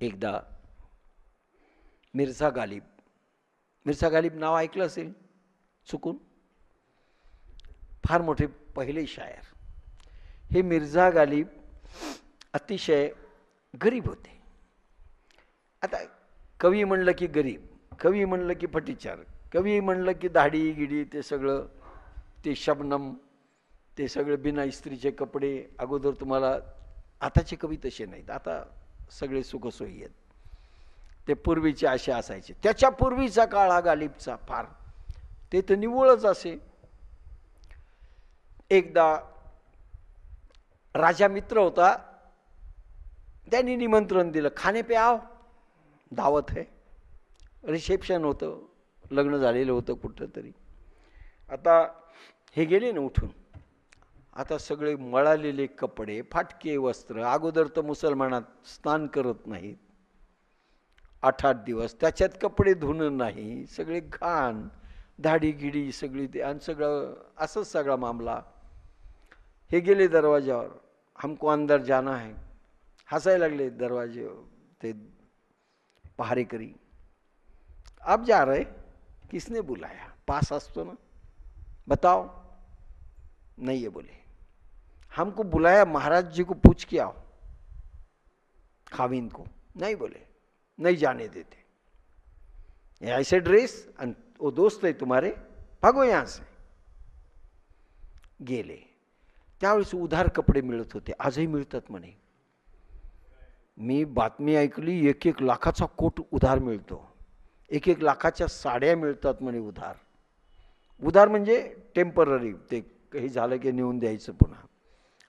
एकदा मिर्झा गालिब. मिर्झा गालिब नाव ऐकलं असेल? चुकून? फार मोठे पहिले शायर. हे मिर्झा गालिब अतिशय गरीब होते. आता कवी म्हणलं की गरीब कवी म्हणलं की फटीचार कवी म्हणलं की दाढी गिडी ते सगळं ते शबनम ते सगळे बिना इस्त्रीचे कपडे अगोदर तुम्हाला आताचे कवी तसे नाहीत. आता सगळे सुखसोयी आहेत. ते पूर्वीचे असे असायचे. त्याच्या पूर्वीचा काळ हा गालिबचा फार. ते तर निव्वळच असे. एकदा राजा मित्र होता. त्यांनी निमंत्रण दिलं. खाणे पे आव दावत आहे रिसेप्शन होतं. लग्न झालेलं होतं कुठं तरी आता हे गेले ना उठून. आता सगळे मळालेले कपडे फाटके वस्त्र अगोदर तर मुसलमानात स्नान करत नाहीत. आठ आठ दिवस त्याच्यात कपडे धुणं नाही सगळे घाण धाडीगिडी सगळी ते आणि सगळं असंच सगळा मामला. हे गेले दरवाज्यावर. हमको अंदर जाना है. हसायला लागले दरवाजे ते पहारेकरी. आप जा रहे? किसने बुलाया? पास असतो ना? बताओ. नाही ये बोले. हमको बुलाया महाराज जी को पूछ के आओ। खाविंद को नहीं बोले नहीं जाने देते। ऐसे ड्रेस आणि वो दोस्त आहे तुम्हारे भागो यहाँ से। गेले। त्यावेळेस उधार कपडे मिळत होते? आजही मिळतात म्हणे। मी बातमी ऐकली एक एक लाखाचा कोट उधार मिळतो। एक एक लाखाच्या साड्या मिळतात म्हणे उधार। उधार म्हणजे टेंपररी ते काही झालं की नेऊन द्यायचं पुन्हा।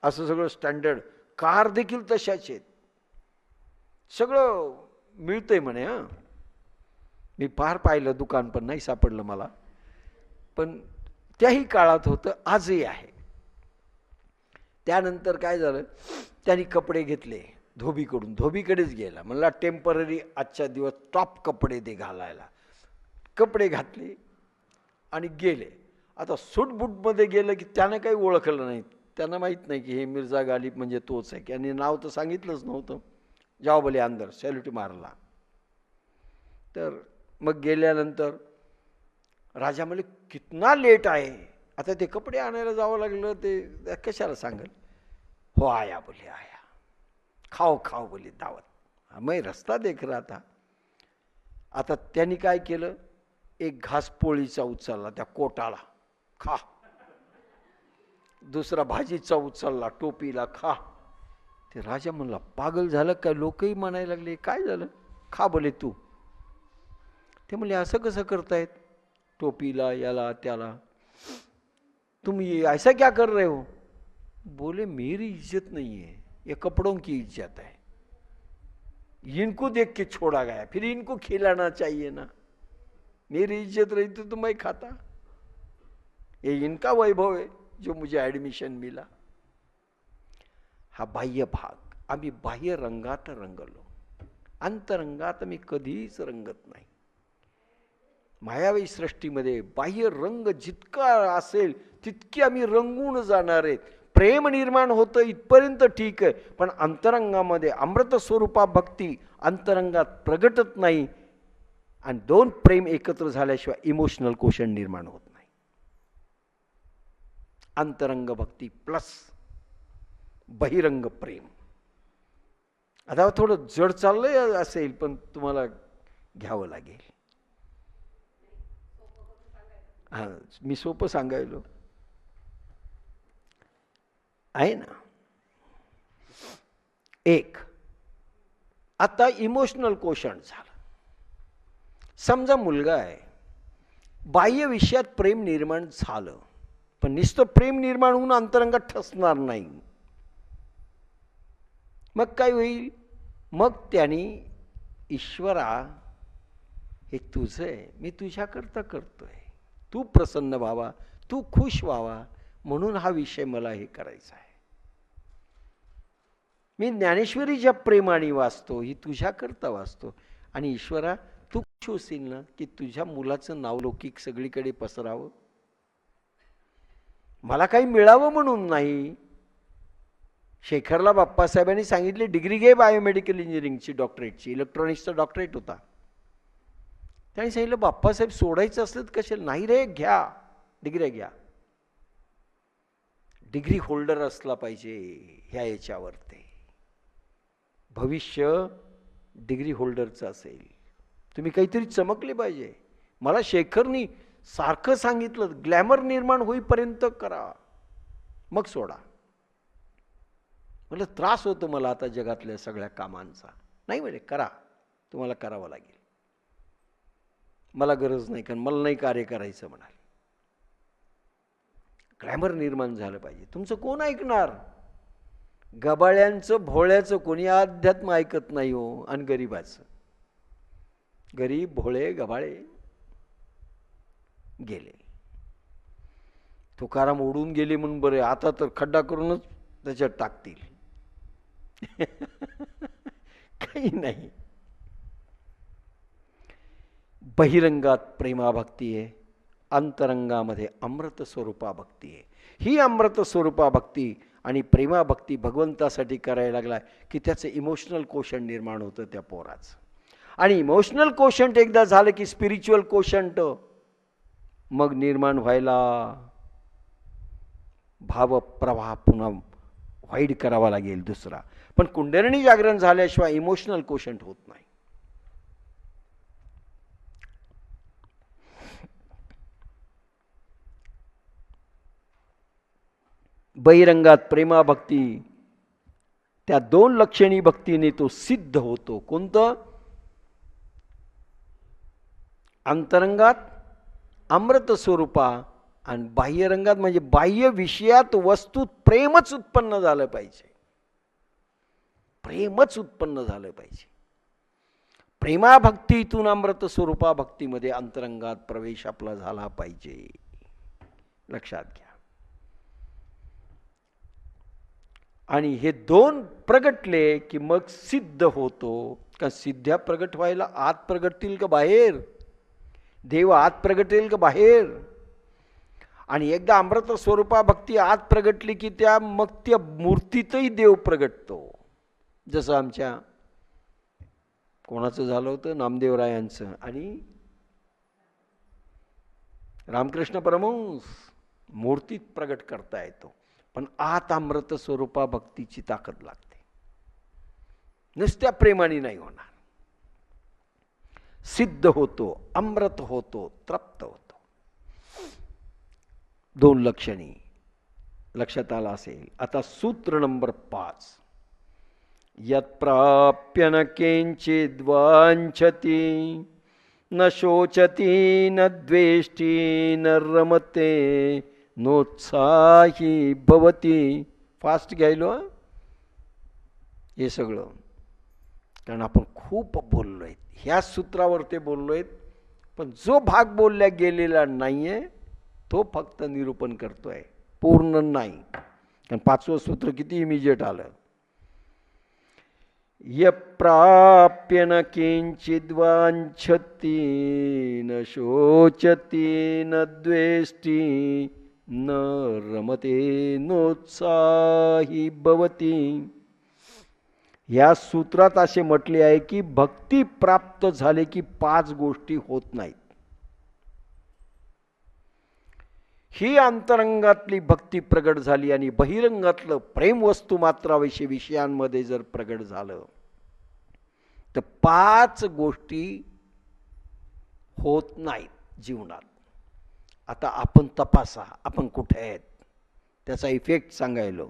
असं सगळं स्टँडर्ड कार देखील तशाच आहेत. सगळं मिळतंय म्हणे हां. मी फार पाहिलं दुकान पण नाही सापडलं मला. पण त्याही काळात होतं आजही आहे. त्यानंतर काय झालं त्यांनी कपडे घेतले धोबीकडून. धोबीकडेच गेला. म्हणला टेंपररी आजच्या दिवस टॉप कपडे ते घालायला. कपडे घातले आणि गेले. आता सूटबूटमध्ये गेलं की त्यानं काही ओळखलं नाही त्यांना माहीत नाही की हे मिर्झा गालिब म्हणजे तोच आहे. की आणि नाव तर सांगितलंच नव्हतं. जाओ बोले अंदर सॅल्युटी मारला. तर मग गेल्यानंतर राजा म्हणजे कितना लेट आहे? आता ते कपडे आणायला जावं लागलं ते कशाला सांगेल? हो आया बोले आया. खाओ खाओ बोले दावत. हा, रस्ता देख रहा था. आता त्यांनी काय केलं? एक घासपोळीचा उचलला त्या कोटाला. खा. दुसरा भाजीचा उचलला टोपीला खा. ते राजा म्हणला पागल झालं काय? लोकही म्हणायला लागले काय झालं? खा बोले तू. ते म्हणले असं कसं करतायत? टोपीला याला त्याला. तुम ये ऐसा क्या कर रहे हो? बोले मेरी इज्जत नहीं है ये कपड़ों की इज्जत है। इनको देख के छोड़ा गया फिर इनको खिलाना चाहिए ना। मेरी इज्जत रही तो, तो मैं खाता। ये इनका वैभव है। जो मुझे ॲडमिशन मिला हा बाह्य भाग. आम्ही बाह्य रंगात रंगलो. अंतरंगात मी कधीच रंगत नाही. मायावी सृष्टीमध्ये बाह्य रंग जितका असेल तितके आम्ही रंगून जाणार आहेत. प्रेम निर्माण होतं इथपर्यंत ठीक आहे. पण अंतरंगामध्ये अमृत स्वरूपा भक्ती अंतरंगात प्रगटत नाही. आणि दोन प्रेम एकत्र झाल्याशिवाय इमोशनल क्वेश्चन निर्माण होतं अंतरंग भक्ती प्लस बहिरंग प्रेम आता थोडं जड चाललंय असेल पण तुम्हाला घ्यावं लागेल हां मी सोपं सांगायलो आहे ना एक आता इमोशनल कोशण झालं समजा मुलगा आहे बाह्य विषयात प्रेम निर्माण झालं पण नुसतं प्रेम निर्माण होऊन अंतरंगात ठसणार नाही. मग काय होईल? मग त्यांनी ईश्वरा हे तुझं आहे मी तुझ्याकरता करतोय. तू प्रसन्न व्हावा तू खुश व्हावा म्हणून हा विषय मला हे करायचा आहे. मी ज्ञानेश्वरीच्या प्रेमाने वाचतो ही तुझ्याकरता वाचतो. आणि ईश्वरा तू खुश होशील ना की तुझ्या मुलाचं नावलौकिक सगळीकडे पसरावं? मला काही मिळावं म्हणून नाही. शेखरला बाप्पासाहेबांनी सांगितले डिग्री घे बायोमेडिकल इंजिनिअरिंगची डॉक्टरेटची इलेक्ट्रॉनिक्सचा डॉक्टरेट होता. त्यांनी सांगितलं बाप्पासाहेब सोडायचं असलं तर कशाला? नाही रे घ्या. डिग्री घ्या. डिग्री होल्डर असला पाहिजे ह्या याच्यावर ते. भविष्य डिग्री होल्डरचं असेल. तुम्ही काहीतरी चमकले पाहिजे. मला शेखरनी सारखं सांगितलं ग्लॅमर निर्माण होईपर्यंत करा. मग सोडा. म्हटलं त्रास होतो मला आता जगातल्या सगळ्या कामांचा. नाही म्हणजे करा. तुम्हाला करावं लागेल. मला गरज नाही कारण मला नाही कार्य करायचं म्हणाल. ग्लॅमर निर्माण झालं पाहिजे. तुमचं कोण ऐकणार? गबाळ्यांचं भोळ्याचं कोणी अध्यात्म ऐकत नाही हो आणि गरीबाचं. गरीब भोळे गबाळे. गेले. तुकाराम उडून गेले म्हणून बरे आता तर खड्डा करूनच त्याच्यात टाकतील. काही नाही. बहिरंगात प्रेमाभक्ती आहे अंतरंगामध्ये अमृत स्वरूपा भक्ती आहे. ही अमृत स्वरूपा भक्ती आणि प्रेमाभक्ती भगवंतासाठी करायला लागला की त्याचं इमोशनल कोशंट निर्माण होतं त्या पोराचं. आणि इमोशनल कोशंट एकदा झालं की स्पिरिच्युअल कोशंट मग निर्माण व्हायला भावप्रवाह पुन्हा वाईड करावा लागेल दुसरा. पण कुंडरणी जागरण झाल्याशिवाय इमोशनल कोशंट होत नाही. बहिरंगात प्रेमाभक्ती त्या दोन लक्षणी भक्तीने तो सिद्ध होतो. कोणतं? अंतरंगात अमृत स्वरूपा आणि बाह्यरंगात म्हणजे बाह्य विषयात वस्तूत प्रेमच उत्पन्न झालं पाहिजे. प्रेमच उत्पन्न झालं पाहिजे. प्रेमाभक्तीतून अमृत स्वरूपा भक्तीमध्ये अंतरंगात प्रवेश आपला झाला पाहिजे. लक्षात घ्या. आणि हे दोन प्रगटले की मग सिद्ध होतो. का सिद्ध्या प्रगट व्हायला आत प्रगटतील का बाहेर? देव आत प्रगटेल का बाहेर? आणि एकदा अमृत स्वरूपा भक्ती आत प्रगटली की त्या मग त्या मूर्तीतही देव प्रगटतो. जसं आमच्या कोणाचं झालं होतं? नामदेवरायांचं. आणि रामकृष्ण परमहंस मूर्तीत प्रगट करता येतो. पण आत अमृत स्वरूपा भक्तीची ताकद लागते. नुसत्या प्रेमाने नाही होणार. सिद्ध होतो अमृत होतो तृप्त होतो. दोन लक्षणी लक्षात आला असेल. आता सूत्र नंबर पाच. यत्प्राप्य न किंचिद्वांछती न शोचती न द्वेष्टी न रमते नोत्साही भवती. फास्ट घ्यायलो हे? सगळं. कारण आपण खूप बोललो आहेत ह्या सूत्रावर ते बोललो आहेत पण जो भाग बोलल्या गेलेला नाही आहे तो फक्त निरूपण करतो आहे पूर्ण नाही. कारण पाचवं सूत्र किती इमिजिएट आलं? यप्राप्य न किंचिद्वांछती न शोचती न द्वेष्टी न रमते नोत्साही भवती। या सूत्रात असे म्हटले आहे की भक्ती प्राप्त झाले की पाच गोष्टी होत नाहीत. ही अंतरंगातली भक्ती प्रगट झाली आणि बहिरंगातलं प्रेम वस्तू मात्राविषयी विषयांमध्ये जर प्रगट झालं तर पाच गोष्टी होत नाहीत जीवनात. आता आपण तपासा आपण कुठे आहेत? त्याचा इफेक्ट सांगायलो.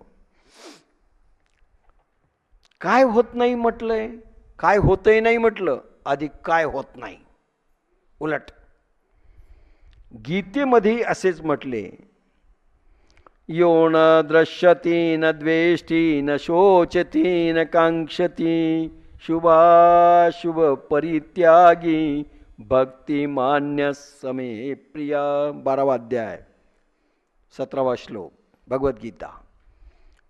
काय होत नाही म्हटलंय? काय होतही नाही म्हटलं आधी काय होत नाही? उलट. गीतेमध्ये असेच म्हटले यो न द्रश्यती न द्वेष्टी न शोचती न कांक्षती शुभाशुभ परित्यागी भक्ती मान्य समे प्रिया. बारावा अध्याय सतरावा श्लोक भगवद्गीता.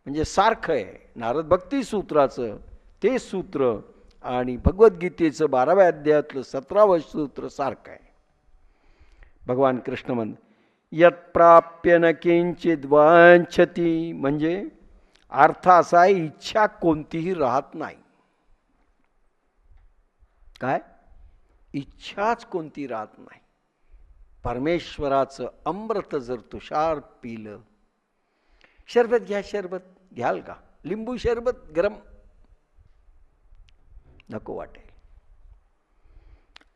म्हणजे सारखं आहे. नारद भक्ती सूत्राचं ते सूत्र आणि भगवद्गीतेचं बाराव्या अध्यायातलं सतरावं सूत्र सारखं आहे. भगवान कृष्ण म्हण यत्प्राप्य न किंचित वांछती म्हणजे अर्थ असा आहे इच्छा कोणतीही राहत नाही. काय? इच्छाच कोणती राहत नाही. परमेश्वराचं अमृत जर तुषार पिलं शरबत घ्या शरबत. घ्याल का? लिंबू शरबत गरम नको वाटेल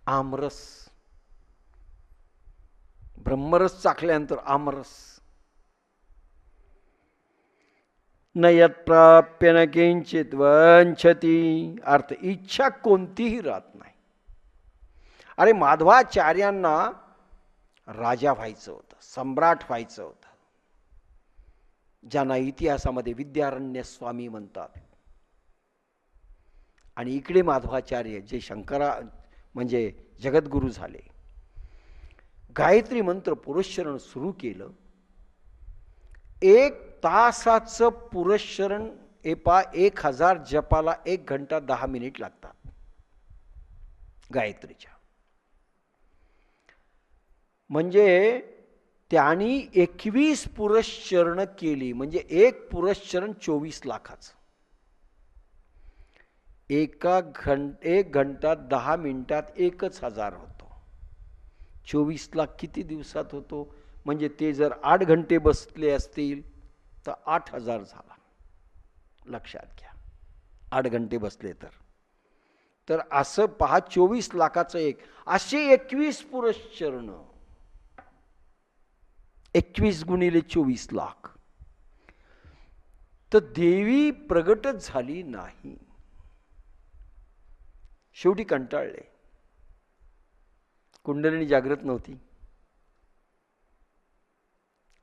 आमरस. ब्रह्मरस चाखल्यानंतर आमरस. न यत प्राप्य न किंचित वंछती अर्थ इच्छा कोणतीही राहत नाही. अरे माधवाचार्यांना राजा व्हायचं होतं सम्राट व्हायचं होतं. ज्यांना इतिहासामध्ये विद्यारण्य स्वामी म्हणतात. आणि इकडे माधवाचार्य जे शंकरा म्हणजे जगद्गुरू झाले. गायत्री मंत्र पुरस्चरण सुरू केलं. एक तासाचं पुरस्चरण एपा एक हजार जपाला एक घंटा दहा मिनिट लागतात. गायत्रीच्या. म्हणजे त्यांनी एकवीस पुरस्चरण केली म्हणजे एक पुरस्चरण चोवीस लाखाचं. एका घं एक घंटा दहा मिनिटात एकच हजार होतो. चोवीस लाख किती दिवसात होतो? म्हणजे ते जर आठ घंटे बसले असतील तर आठ हजार झाला. लक्षात घ्या. आठ घंटे बसले तर. तर असं पहा चोवीस लाखाचं एक. असे एकवीस पुरस्चरण एकवीस गुणिले चोवीस लाख. तर देवी प्रगटच झाली नाही. शेवटी कंटाळले. कुंडलिनी जागृत नव्हती.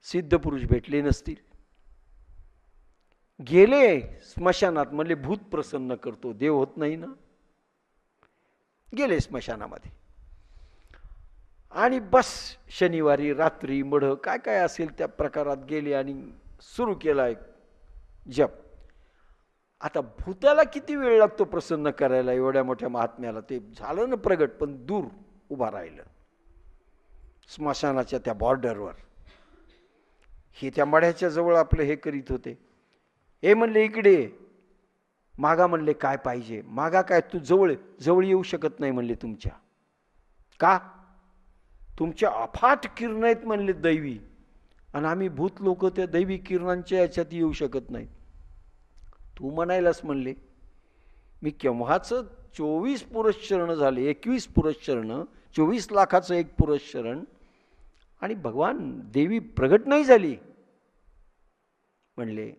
सिद्ध पुरुष भेटले नसतील. गेले स्मशानात म्हणले भूत प्रसन्न करतो देव होत नाही ना? गेले स्मशानामध्ये. आणि बस शनिवारी रात्री मढ काय काय असेल त्या प्रकारात गेले आणि सुरू केला एक जप. आता भूताला किती वेळ लागतो प्रसन्न करायला? एवढ्या मोठ्या महात्म्याला ते झालं ना प्रगट पण दूर उभा राहिलं. स्मशानाच्या त्या बॉर्डरवर. हे त्या मढ्याच्या जवळ आपलं हे करीत होते. हे म्हणले इकडे मागा म्हणले काय पाहिजे? मागा काय तू जवळ जवळ येऊ शकत नाही म्हणले तुमच्या. का? तुमच्या अफाट किरण आहेत म्हणले दैवी. आणि आम्ही भूत लोक त्या दैवी किरणांच्या याच्यात येऊ शकत नाहीत. तू म्हणायलाच म्हणले मी केव्हाच चोवीस पुरस्चरण झाले एकवीस पुरस्चरण चोवीस लाखाचं एक पुरस्चरण आणि भगवान देवी प्रगट नाही झाली. म्हणले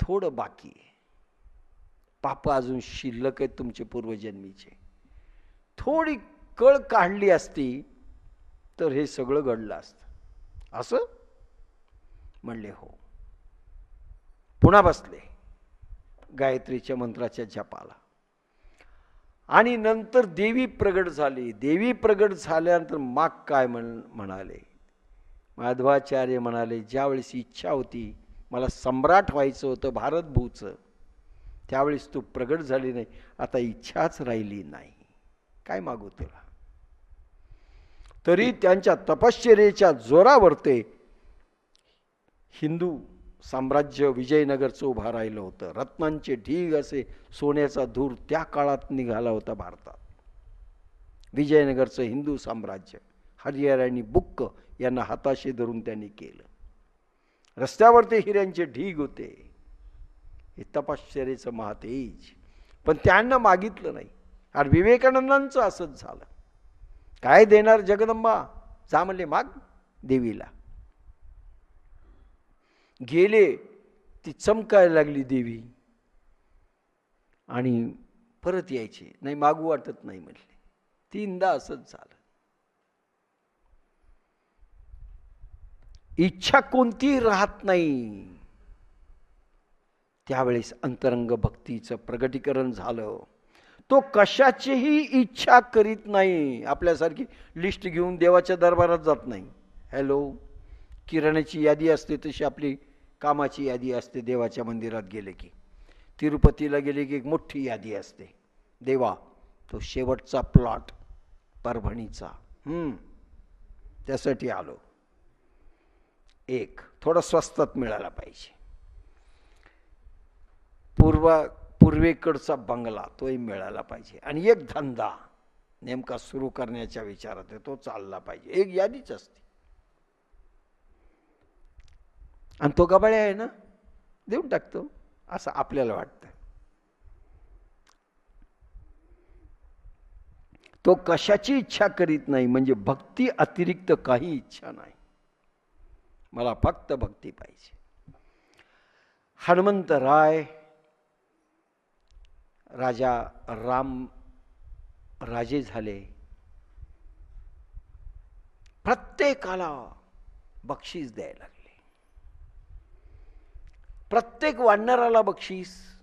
थोडं बाकी पाप अजून शिल्लक आहेत तुमचे पूर्वजन्मीचे. थोडी कळ काढली असती तर हे सगळं घडलं असतं. असं? म्हणले हो. पुन्हा बसले गायत्रीच्या मंत्राच्या जपाला. आणि नंतर देवी प्रगट झाली. देवी प्रगट झाल्यानंतर माग काय म्हण म्हणाले? माधवाचार्य म्हणाले ज्यावेळेस इच्छा होती मला सम्राट व्हायचं होतं भारतभूचं त्यावेळेस तू प्रगट झाली नाही. आता इच्छाच राहिली नाही. काय मागू तुला तरी त्यांच्या तपश्चर्याच्या जोरावर ते हिंदू साम्राज्य विजयनगरचं उभा राहिलं होतं. रत्नांचे ढीग असे सोन्याचा धूर त्या काळात निघाला होता भारतात. विजयनगरचं हिंदू साम्राज्य हरिहरांनी बुक्क यांना हाताशी धरून त्यांनी केलं. रस्त्यावर ते हिऱ्यांचे ढीग होते. हे तपश्चर्याचं महातेज. पण त्यांना मागितलं नाही. आणि विवेकानंदांचं असंच झालं. काय देणार जगदंबा? जा म्हणले माग देवीला. गेले ती चमकायला लागली देवी. आणि परत यायचे. नाही मागू वाटत नाही म्हटले तीनदा असंच झालं. इच्छा कोणतीही राहत नाही. त्यावेळेस अंतरंग भक्तीचं प्रगटीकरण झालं. तो कशाचीही इच्छा करीत नाही. आपल्यासारखी लिस्ट घेऊन देवाच्या दरबारात जात नाही. हॅलो किराण्याची यादी असते तशी आपली कामाची यादी असते देवाच्या मंदिरात गेले की. तिरुपतीला गेले की एक मोठी यादी असते. देवा तो शेवटचा प्लॉट परभणीचा. त्यासाठी आलो. एक थोडा स्वस्तात मिळाला पाहिजे. पूर्व पूर्वेकडचा बंगला तोही मिळाला पाहिजे. आणि एक धंदा नेमका सुरू करण्याच्या विचारात आहे तो चालला पाहिजे. एक यादीच असते. आणि तो गबाळ्या आहे ना देऊन टाकतो. असं आपल्याला वाटतं तो कशाची इच्छा करीत नाही म्हणजे भक्ती अतिरिक्त काही इच्छा नाही. मला फक्त भक्ती पाहिजे. हनुमंत राय राजा राम राजे झाले. प्रत्येकाला बक्षीस द्यायला लागले. प्रत्येक वाढणाराला बक्षीस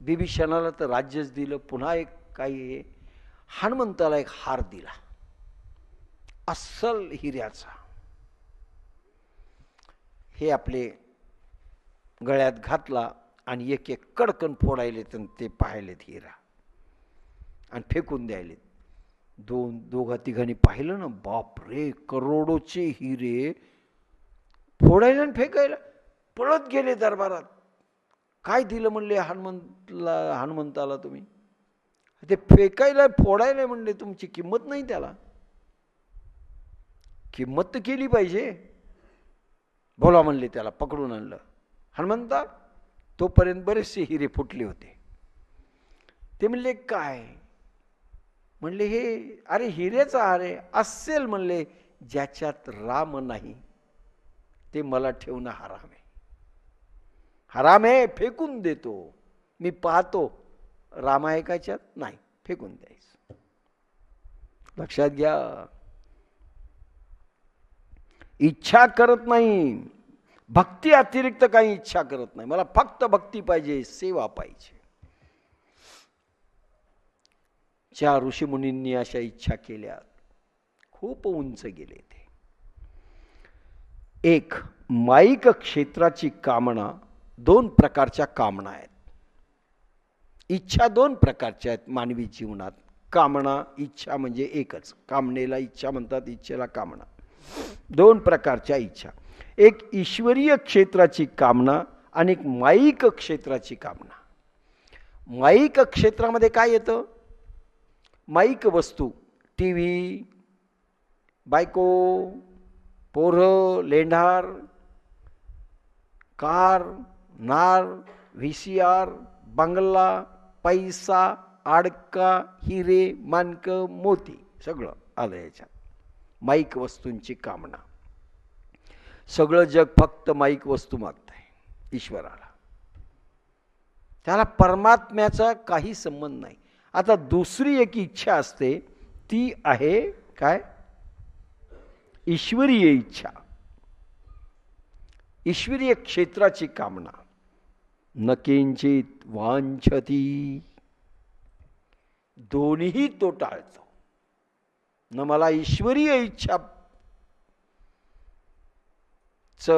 बिभीषणाला तर राज्यच दिलं पुन्हा एक काही हनुमंताला एक हार दिला. अस्सल हिऱ्याचा. हे आपले गळ्यात घातला आणि एक एक कडकन फोडायले आणि ते पाहिलेत हिरा. आणि फेकून द्यायलेत. दोन दोघा तिघांनी पाहिलं ना बाप रे करोडोचे हिरे फोडायला आणि फेकायला. पळत गेले दरबारात. काय दिलं म्हणले हनुमंतला हनुमंताला तुम्ही? ते फेकायला फोडायला म्हणले तुमची किंमत नाही त्याला. किंमत तर केली पाहिजे. बोला म्हणले त्याला पकडून आणलं. हनुमंता तोपर्यंत बरेचसे हिरे फुटले होते. ते म्हणले काय? म्हणले हे अरे हिरेचा अरे असेल म्हणले ज्याच्यात राम नाही ते मला ठेवणं हराम आहे. हराम आहे फेकून देतो. मी पाहतो रामायकाच्यात नाही फेकून द्यायचं. लक्षात घ्या. इच्छा करत नाही. भक्ती अतिरिक्त काही इच्छा करत नाही. मला फक्त भक्ती पाहिजे सेवा पाहिजे. ज्या ऋषीमुनींनी अशा इच्छा केल्या खूप उंच गेले ते. एक माईक क्षेत्राची कामना दोन प्रकारच्या कामना आहेत. इच्छा दोन प्रकारच्या आहेत मानवी जीवनात. कामना इच्छा म्हणजे एकच. कामनेला इच्छा म्हणतात इच्छेला कामना. दोन प्रकारच्या इच्छा. एक ईश्वरीय क्षेत्राची कामना आणि एक माईक क्षेत्राची कामना. माईक क्षेत्रामध्ये काय येतं? माईक वस्तू टी व्ही बायको पोरं लेंढार कार नार व्ही सी आर बंगला पैसा आडका हिरे मानकं मोती सगळं आलं याच्यात. माईक वस्तूंची कामना. सगळं जग फक्त माईक वस्तू मागत आहे ईश्वराला. त्याला परमात्म्याचा काही संबंध नाही. आता दुसरी एक इच्छा असते ती आहे काय? ईश्वरीय इच्छा. ईश्वरीय क्षेत्राची कामना. न किंचित वांछती. दोन्ही तो टाळतो. न मला ईश्वरीय इच्छा च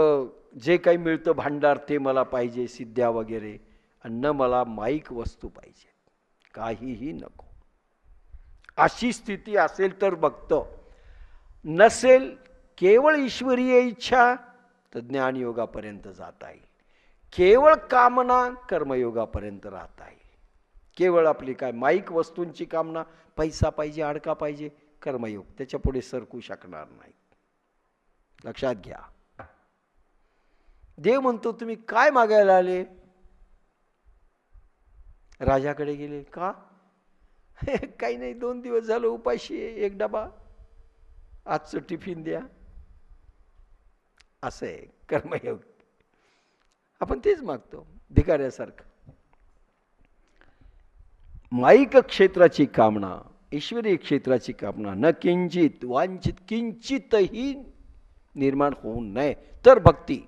जे काही मिळतं भांडार ते मला पाहिजे सिद्ध्या वगैरे. अन्न मला माईक वस्तू पाहिजे. काहीही नको. अशी स्थिती असेल तर बघतो. नसेल केवळ ईश्वरीय इच्छा तर ज्ञानयोगापर्यंत जाता येईल. केवळ कामना कर्मयोगापर्यंत राहता येईल. केवळ आपली काय माईक वस्तूंची कामना पैसा पाहिजे अडका पाहिजे कर्मयोग. त्याच्या पुढे सरकू शकणार नाही लक्षात घ्या. देव म्हणतो तुम्ही काय मागायला आले? राजाकडे गेले का? काही नाही दोन दिवस झालं उपाशी आहे एक डबा. आजचं टिफिन द्या. असं आहे कर्मयोग. आपण तेच मागतो भिकाऱ्यासारखं. माईक क्षेत्राची कामना ईश्वरी क्षेत्राची कामना न किंचित वांछित किंचितही निर्माण होऊ नये. तर भक्ती.